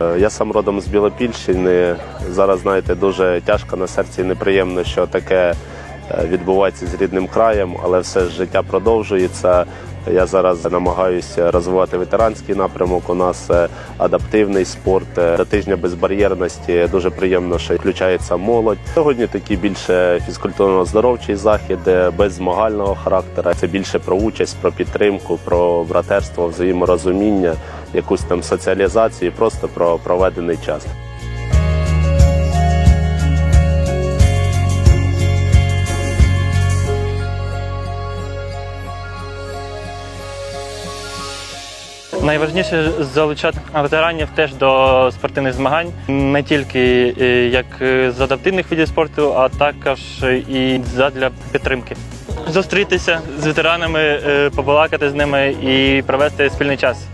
Е, Я сам родом з Білопільщини. Зараз, знаєте, дуже тяжко на серці і неприємно, що таке е, відбувається з рідним краєм, але все ж життя продовжується. Я зараз намагаюся розвивати ветеранський напрямок. У нас е, адаптивний спорт до тижня безбар'єрності. Дуже приємно, що включається молодь. Сьогодні такий більше фізкультурно-здоровчий захід, без змагального характеру. Це більше про участь, про підтримку, про братерство, взаєморозуміння, якусь там соціалізацію, просто про проведений час. Найважніше залучати ветеранів теж до спортивних змагань, не тільки е, як з адаптивних видів спорту, а також і задля підтримки. Зустрітися з ветеранами, е, побалакати з ними і провести спільний час.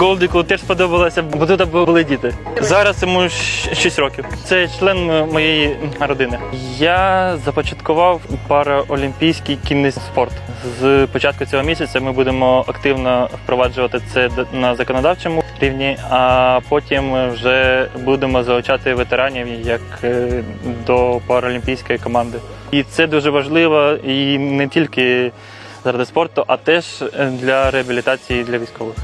Голдіку теж сподобалося, бо тут були діти. Зараз йому 6 років. Це член моєї родини. Я започаткував параолімпійський кінний спорт. З початку цього місяця ми будемо активно впроваджувати це на законодавчому рівні, а потім вже будемо залучати ветеранів як е, до паралімпійської команди. І це дуже важливо і не тільки заради спорту, а теж е, для реабілітації для військових.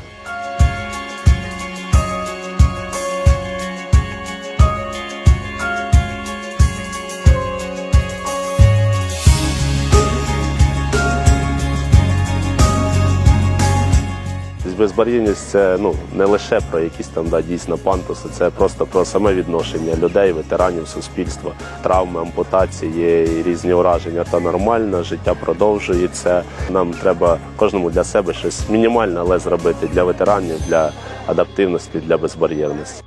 Безбар'єрність це ну не лише про якісь там да, дійсно пантуси, це просто про саме відношення людей, ветеранів, суспільства, травми, ампутації різні ураження. Та нормально, життя продовжується. Нам треба кожному для себе щось мінімальне, але зробити для ветеранів, для адаптивності, для безбар'єрності.